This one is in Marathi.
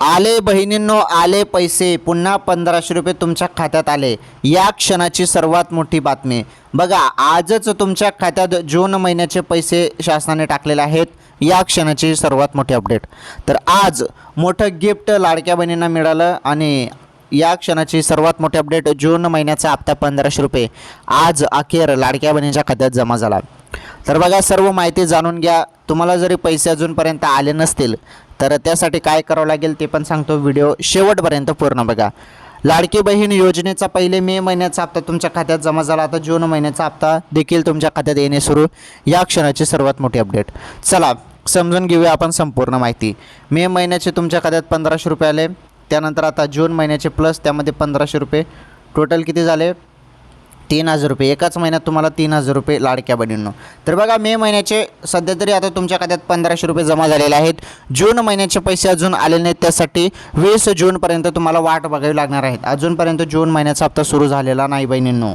आले बहिणींनो आले पैसे. पुन्हा पंधराशे रुपये तुमच्या खात्यात आले. या क्षणाची सर्वात मोठी बातमी. बघा आजच तुमच्या खात्यात जून महिन्याचे पैसे शासनाने टाकलेले आहेत. या क्षणाची सर्वात मोठी अपडेट. तर आज मोठं गिफ्ट लाडक्या बहिणींना मिळालं आणि या क्षणाची सर्वात मोठी अपडेट जून महिन्याचा हप्ता पंधराशे रुपये. आज अखेर लाडक्या बहिणीच्या खात्यात जमा झाला. तर बघा सर्व माहिती जाणून घ्या. तुम्हाला जरी पैसे अजूनपर्यंत आले नसतील तर त्यासाठी काय करावं लागेल ते पण सांगतो. व्हिडिओ शेवटपर्यंत पूर्ण बघा. लाडकी बहीण योजनेचा पहिले मे महिन्याचा हप्ता तुमच्या खात्यात जमा झाला. आता जून महिन्याचा हप्ता देखील तुमच्या खात्यात येणे सुरू. या क्षणाची सर्वात मोठी अपडेट. चला समजून घेऊया आपण संपूर्ण माहिती. मे महिन्याचे तुमच्या खात्यात पंधराशे रुपये आले. त्यानंतर आता जून महिन्याचे प्लस त्यामध्ये पंधराशे रुपये. टोटल किती झाले? तीन हजार रुपये. एकाच महिन्यात तुम्हाला तीन हजार रुपये लाडक्या बहिणींनो. तर बघा मे महिन्याचे सध्या तरी आता तुमच्या खात्यात पंधराशे रुपये जमा झालेले आहेत. जून महिन्याचे पैसे अजून आले नाहीत. त्यासाठी वीस जूनपर्यंत तुम्हाला वाट बघावी लागणार आहेत. अजूनपर्यंत जून महिन्याचा हप्ता सुरू झालेला नाही बहिणींनो.